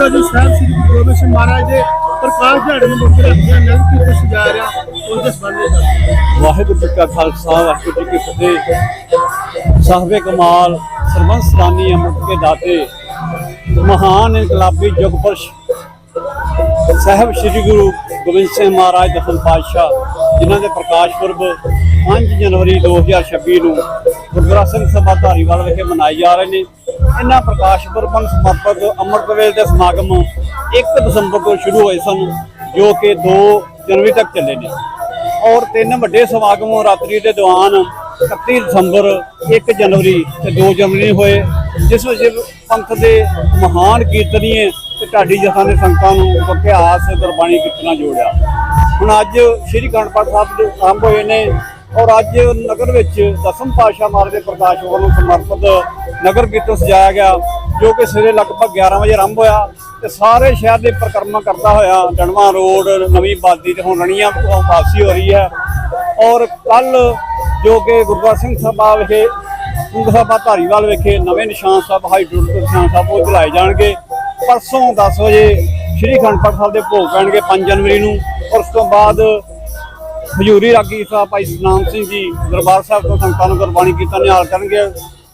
ਦੱਸੋ ਜੀ ਸਾਹਿਬ ਸ੍ਰੀ ਗੁਰੂ ਗੋਬਿੰਦ ਸਿੰਘ ਮਹਾਰਾਜ ਦੇ ਪ੍ਰਕਾਸ਼ ਦਿਹਾੜੇ ਨੂੰ ਮੁੱਖ ਰੱਖਦਿਆਂ ਨਗਰ ਕੀਰਤਨ ਸਜਾ ਰਿਹਾ ਉਸ ਦੇ ਸੰਬੰਧ ਵਿੱਚ ਵਾਹਿਗੁਰੂ ਜੀ ਕਾ ਖਾਲਸਾ, ਵਾਹਿਗੁਰੂ ਜੀ ਕੀ ਫਤਿਹ। ਸਾਹਿਬੇ ਕਮਾਲ, ਸਰਬੰਸ ਸਲਾਨੀ ਅੰਮ੍ਰਿਤ ਕੇ ਦਾਤੇ, ਮਹਾਨ ਇਨਕਲਾਬੀ ਜੁਗਪੁਰਸ਼ ਸਾਹਿਬ ਸ੍ਰੀ ਗੁਰੂ ਗੋਬਿੰਦ ਸਿੰਘ ਮਹਾਰਾਜ ਦਸਮ ਪਾਤਸ਼ਾਹ, ਜਿਨ੍ਹਾਂ ਦੇ ਪ੍ਰਕਾਸ਼ ਪੁਰਬ 5 ਜਨਵਰੀ 2026 ਨੂੰ ਗੁਰਦੁਆਰਾ ਸਿੰਘ ਸਭਾ ਧਾਰੀਵਾਲ ਵਿਖੇ ਮਨਾਏ ਜਾ ਰਹੇ ਨੇ। ਇਹਨਾਂ ਪ੍ਰਕਾਸ਼ ਪੁਰਬ ਨੂੰ ਸਮਰਪਿਤ ਅੰਮ੍ਰਿਤ ਵੇਲੇ ਦੇ ਸਮਾਗਮ 1 ਦਸੰਬਰ ਤੋਂ ਸ਼ੁਰੂ ਹੋਏ ਸਨ, ਜੋ ਕਿ 2 ਜਨਵਰੀ ਤੱਕ ਚੱਲੇ ਨੇ। ਔਰ ਤਿੰਨ ਵੱਡੇ ਸਮਾਗਮ ਰਾਤਰੀ ਦੇ ਦੌਰਾਨ 31 ਦਸੰਬਰ 1 ਜਨਵਰੀ ਤੇ 2 ਜਨਵਰੀ ਹੋਏ, ਜਿਸ ਵਿੱਚ ਪੰਥ ਦੇ ਮਹਾਨ ਕੀਰਤਨੀਏ ਤੇ ਢਾਡੀ ਜਥਾ ਦੇ ਸੰਗਤਾਂ ਨੂੰ ਇਤਿਹਾਸ ਗੁਰਬਾਣੀ ਕੀਰਤਨਾਂ ਜੋੜਿਆ। ਹੁਣ ਅੱਜ ਸ੍ਰੀ ਗਣਪਤ ਸਾਹਿਬ ਦੇ ਆਰੰਭ ਹੋਏ ਨੇ ਔਰ ਅੱਜ ਨਗਰ ਵਿੱਚ ਦਸਮ ਪਾਤਸ਼ਾਹ ਮਹਾਰਾਜ ਦੇ ਪ੍ਰਕਾਸ਼ ਵੱਲੋਂ ਸਮਰਪਿਤ ਨਗਰ ਕੀਰਤਨ ਸਜਾਇਆ ਗਿਆ, ਜੋ ਕਿ ਸਵੇਰੇ ਲਗਭਗ 11 ਵਜੇ ਆਰੰਭ ਹੋਇਆ ਤੇ ਸਾਰੇ ਸ਼ਹਿਰ ਦੇ ਪਰਿਕਰਮਾ ਕਰਦਾ ਹੋਇਆ ਡਣਵਾ ਰੋਡ, ਨਵੀਂ ਬਾਦੀ ਤੇ ਹੁਣ ਰਣੀਆਂ ਤੋਂ ਵਾਪਸੀ ਹੋ ਰਹੀ ਹੈ। ਔਰ ਕੱਲ ਜੋ ਕਿ ਗੁਰਦੁਆਰਾ ਸਿੰਘ ਸਭਾ ਵਿਖੇ ਸਿੰਘ ਸਭਾ ਧਾਰੀਵਾਲ ਵਿਖੇ ਨਵੇਂ ਨਿਸ਼ਾਨ ਸਾਹਿਬ ਹਾਈ ਨਿਸ਼ਾਨ ਸਾਹਿਬ ਉਹ ਚਲਾਏ ਜਾਣਗੇ। ਪਰਸੋਂ 10 ਵਜੇ ਸ੍ਰੀ ਅਖੰਡ ਪਾਠ ਸਾਹਿਬ ਦੇ ਭੋਗ ਪੈਣਗੇ 5 ਜਨਵਰੀ ਨੂੰ ਔਰ ਉਸ ਤੋਂ ਬਾਅਦ ਮਜ਼ੂਰੀ ਰਾਗੀ ਸਾਹਿਬ ਭਾਈ ਸਤਨਾਮ ਸਿੰਘ ਜੀ, ਦਰਬਾਰ ਸਾਹਿਬ ਤੋਂ ਸੰਗਤਾਂ ਨੂੰ ਗੁਰਬਾਣੀ ਕੀਤਾ ਨਿਹਾਲ ਕਰਨਗੇ।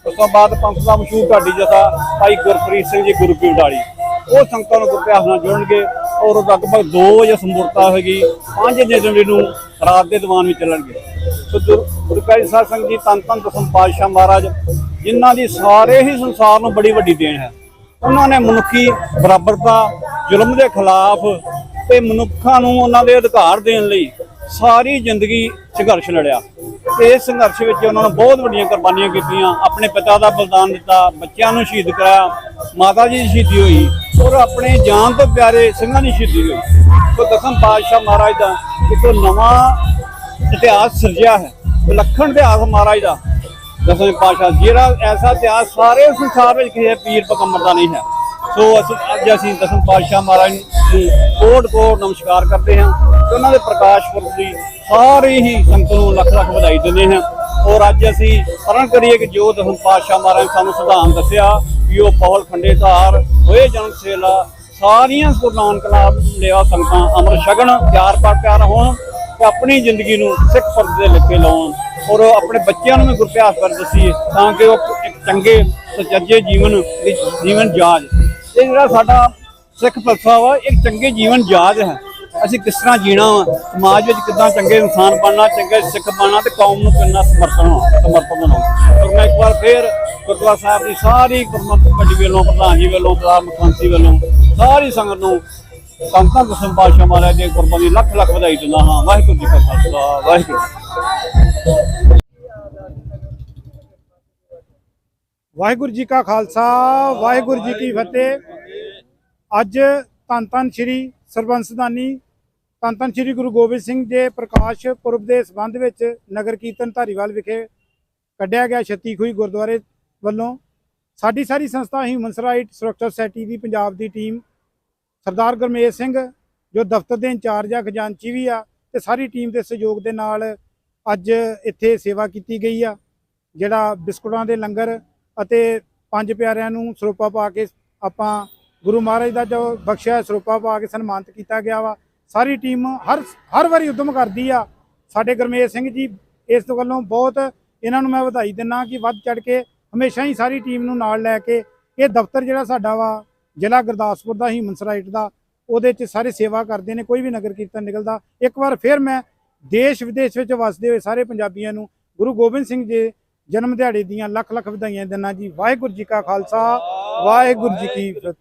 ਉਸ ਤੋਂ ਬਾਅਦ ਪੰਥ ਦਾ ਮਸ਼ਹੂਰ ਢਾਡੀ ਜਥਾ ਭਾਈ ਗੁਰਪ੍ਰੀਤ ਸਿੰਘ ਜੀ, ਗੁਰੂ ਕੀ ਉਡਾਲੀ ਉਹ ਸੰਗਤਾਂ ਨੂੰ ਗੁਰਪਿਆਸ ਨਾਲ ਜੋੜਨਗੇ ਔਰ ਲਗਭਗ 2 ਵਜੇ ਸੰਪੂਰਤਾ ਹੋਏਗੀ 5 ਜਨਵਰੀ ਨੂੰ ਰਾਤ ਦੇ ਦੀਵਾਨ ਵੀ ਚੱਲਣਗੇ। ਸੋ ਗੁਰ- ਗੁਰੂ ਪਿਆਰੀ ਸਾਹਿਬ ਸੰਗਤ ਜੀ ਤਨ ਤਨ ਦਸਮ ਪਾਤਸ਼ਾਹ ਮਹਾਰਾਜ, ਜਿਨ੍ਹਾਂ ਦੀ ਸਾਰੇ ਹੀ ਸੰਸਾਰ ਨੂੰ ਬੜੀ ਵੱਡੀ ਦੇਣ ਹੈ। ਉਹਨਾਂ ਨੇ ਮਨੁੱਖੀ ਬਰਾਬਰਤਾ, ਜ਼ੁਲਮ ਦੇ ਖਿਲਾਫ ਤੇ ਮਨੁੱਖਾਂ ਨੂੰ ਉਹਨਾਂ ਦੇ ਅਧਿਕਾਰ ਦੇਣ ਲਈ ਸਾਰੀ ਜ਼ਿੰਦਗੀ ਸੰਘਰਸ਼ ਲੜਿਆ। ਤੇ ਇਸ ਸੰਘਰਸ਼ ਵਿੱਚ ਉਹਨਾਂ ਨੇ ਬਹੁਤ ਵੱਡੀਆਂ ਕੁਰਬਾਨੀਆਂ ਕੀਤੀਆਂ। ਆਪਣੇ ਪਿਤਾ ਦਾ ਬਲੀਦਾਨ ਦਿੱਤਾ, ਬੱਚਿਆਂ ਨੂੰ ਸ਼ਹੀਦ ਕਰਾਇਆ, ਮਾਤਾ ਜੀ ਦੀ ਸ਼ਹੀਦੀ ਹੋਈ ਔਰ ਆਪਣੇ ਜਾਨ ਤੋਂ ਪਿਆਰੇ ਸਿੰਘਾਂ ਦੀ ਸ਼ਹੀਦੀ ਹੋਈ। ਸੋ ਦਸਮ ਪਾਤਸ਼ਾਹ ਮਹਾਰਾਜ ਦਾ ਇੱਕ ਨਵਾਂ ਇਤਿਹਾਸ ਸਿਰਜਿਆ ਹੈ। ਵਿਲੱਖਣ ਇਤਿਹਾਸ ਮਹਾਰਾਜ ਦਾ। ਦਸਮ ਪਾਤਸ਼ਾਹ, ਜਿਹੜਾ ਐਸਾ ਇਤਿਹਾਸ ਸਾਰੇ ਸੰਸਾਰ ਵਿੱਚ ਕਿਸੇ ਪੀਰ ਪਕੰਬਰ ਦਾ ਨਹੀਂ ਹੈ। ਸੋ ਅਸੀਂ ਅੱਜ ਅਸੀਂ ਦਸਮ ਪਾਤਸ਼ਾਹ ਮਹਾਰਾਜ ਨੂੰ ਕੋਟ ਕੋਟ ਨਮਸਕਾਰ ਕਰਦੇ ਹਾਂ। ਉਹਨਾਂ ਦੇ ਪ੍ਰਕਾਸ਼ ਪੁਰਬ ਦੀ ਸਾਰੇ ਹੀ ਸੰਗਤ ਨੂੰ ਲੱਖ ਲੱਖ ਵਧਾਈ ਦਿੰਦੇ ਹਾਂ। ਔਰ ਅੱਜ ਅਸੀਂ ਸਰਨ ਕਰੀਏ ਕਿ ਜੋ ਦਸਮ ਪਾਤਸ਼ਾਹ ਮਹਾਰਾਜ ਸਾਨੂੰ ਸਿਧਾਂਤ ਦੱਸਿਆ ਵੀ ਉਹ ਪਵਲ ਖੰਡੇ ਧਾਰ ਹੋਏ ਜਨਮ ਸੇਲਾ, ਸਾਰੀਆਂ ਗੁਰੂ ਨਾਨਕ ਲਾਭ ਲਿਆ ਸੰਗਤਾਂ ਅਮਰ ਛਕਣ ਪਿਆਰ ਪਰ ਪਿਆਰ ਹੋਣ ਤੇ ਆਪਣੀ ਜ਼ਿੰਦਗੀ ਨੂੰ ਸਿੱਖ ਪੰਥ ਦੇ ਲਿਖੇ ਲਾਉਣ ਔਰ ਆਪਣੇ ਬੱਚਿਆਂ ਨੂੰ ਵੀ ਗੁਰਪਿਆਸ ਕਰ ਦਸੀਏ ਤਾਂ ਕਿ ਉਹ ਇੱਕ ਚੰਗੇ, ਸੁਚੱਜੇ ਜੀਵਨ ਜੀਵਨ ਜਾਜ ਇਹ ਜਿਹੜਾ ਸਾਡਾ ਸਿੱਖ ਫਲਸਫਾ ਵਾ, ਇੱਕ ਚੰਗੇ ਜੀਵਨ ਜਾਜ ਹੈ। ਅਸੀਂ ਕਿਸ ਤਰ੍ਹਾਂ ਜੀਣਾ ਵਾ? ਸਮਾਜ ਵਿੱਚ ਕਿੱਦਾਂ ਚੰਗੇ ਇਨਸਾਨ ਬਣਨਾ, ਚੰਗੇ ਸਿੱਖ ਬਣਨਾ ਤੇ ਕੌਮ ਨੂੰ ਕਿੰਨਾ ਸਮਰਪਣ ਹੋਣਾ ਸਮਰਪਣ ਹੋਣਾ ਔਰ ਮੈਂ ਇੱਕ ਵਾਰ ਫੇਰ ਗੁਰਦੁਆਰਾ ਸਾਹਿਬ ਦੀ ਸਾਰੀ ਗੁਰਮਤਿ ਕਮੇਟੀ ਵੱਲੋਂ, ਪ੍ਰਧਾਨ ਜੀ ਵੱਲੋਂ, ਪ੍ਰਧਾਨ ਮੁਖੀ ਵੱਲੋਂ ਸਾਰੀ ਸੰਗਤ ਨੂੰ ਸੰਤਾਂ ਦਸਮ ਪਾਤਸ਼ਾਹ ਮਹਾਰਾਜ ਦੇ ਕੁਰਬਾਨੀ ਲੱਖ ਲੱਖ ਵਧਾਈ ਦਿੰਦਾ ਹਾਂ। ਵਾਹਿਗੁਰੂ ਜੀ ਕਾ ਖਾਲਸਾ, ਵਾਹਿਗੁਰੂ ਵਾਹਿਗੁਰੂ ਜੀ ਕਾ ਖਾਲਸਾ, ਵਾਹਿਗੁਰੂ ਜੀ ਕੀ ਫਤਿਹ। ਅੱਜ ਧੰਨ ਧੰਨ ਸ਼੍ਰੀ ਸਰਬੰਸਦਾਨੀ ਧੰਨ ਧੰਨ ਸ਼੍ਰੀ ਗੁਰੂ ਗੋਬਿੰਦ ਸਿੰਘ ਦੇ ਪ੍ਰਕਾਸ਼ ਪੁਰਬ ਦੇ ਸੰਬੰਧ ਵਿੱਚ ਨਗਰ ਕੀਰਤਨ ਧਾਰੀਵਾਲ ਵਿਖੇ ਕੱਢਿਆ ਗਿਆ ਛੱਤੀ ਖੂਹੀ ਗੁਰਦੁਆਰੇ ਵੱਲੋਂ। ਸਾਡੀ ਸਾਰੀ ਸੰਸਥਾ ਹਿਊਮਨ ਰਾਈਟ ਸੁਰੱਖਿਆ ਸੁਸਾਇਟੀ ਦੀ ਪੰਜਾਬ ਦੀ ਟੀਮ, ਸਰਦਾਰ ਗੁਰਮੇਜ ਸਿੰਘ, ਜੋ ਦਫ਼ਤਰ ਦੇ ਇੰਚਾਰਜ ਆ, ਖਜ਼ਾਨਚੀ ਵੀ ਆ, ਤੇ ਸਾਰੀ ਟੀਮ ਦੇ ਸਹਿਯੋਗ ਦੇ ਨਾਲ ਅੱਜ ਇੱਥੇ ਸੇਵਾ ਕੀਤੀ ਗਈ ਆ, ਜਿਹੜਾ ਬਿਸਕੁਟਾਂ ਦੇ ਲੰਗਰ ਅਤੇ ਪੰਜ ਪਿਆਰਿਆਂ ਨੂੰ ਸਰੋਪਾ ਪਾ ਕੇ ਆਪਾਂ ਗੁਰੂ ਮਹਾਰਾਜ ਦਾ ਜੋ ਬਖਸ਼ਿਆ, ਸਰੋਪਾ ਪਾ ਕੇ ਸਨਮਾਨਿਤ ਕੀਤਾ ਗਿਆ ਵਾ। ਸਾਰੀ ਟੀਮ ਹਰ ਹਰ ਵਾਰੀ ਉਦਮ ਕਰਦੀ ਆ। ਸਾਡੇ ਗੁਰਮੇਜ ਸਿੰਘ ਜੀ ਇਸ ਤੋਂ ਵੱਲੋਂ ਬਹੁਤ ਇਹਨਾਂ ਨੂੰ ਮੈਂ ਵਧਾਈ ਦਿੰਨਾ ਕਿ ਵੱਧ ਚੜ ਕੇ ਹਮੇਸ਼ਾ ਹੀ ਸਾਰੀ ਟੀਮ ਨੂੰ ਨਾਲ ਲੈ ਕੇ ਇਹ ਦਫ਼ਤਰ ਜਿਹੜਾ ਸਾਡਾ ਵਾ, ਜ਼ਿਲ੍ਹਾ ਗੁਰਦਾਸਪੁਰ ਦਾ ਹਿਊਮਨ ਰਾਈਟ ਦਾ, ਉਹਦੇ 'ਚ ਸਾਰੇ ਸੇਵਾ ਕਰਦੇ ਨੇ, ਕੋਈ ਵੀ ਨਗਰ ਕੀਰਤਨ ਨਿਕਲਦਾ। ਇੱਕ ਵਾਰ ਫਿਰ ਮੈਂ ਦੇਸ਼ ਵਿਦੇਸ਼ ਵਿੱਚ ਵਸਦੇ ਹੋਏ ਸਾਰੇ ਪੰਜਾਬੀਆਂ ਨੂੰ ਗੁਰੂ ਗੋਬਿੰਦ ਸਿੰਘ ਜੀ ਜਨਮ ਦਿਹਾੜੇ ਦੀਆਂ ਲੱਖ ਲੱਖ ਵਧਾਈਆਂ ਦਿੰਦਾ ਜੀ। ਵਾਹਿਗੁਰੂ ਜੀ ਕਾ ਖਾਲਸਾ, ਵਾਹਿਗੁਰੂ ਜੀ ਕੀ ਫਤਿਹ।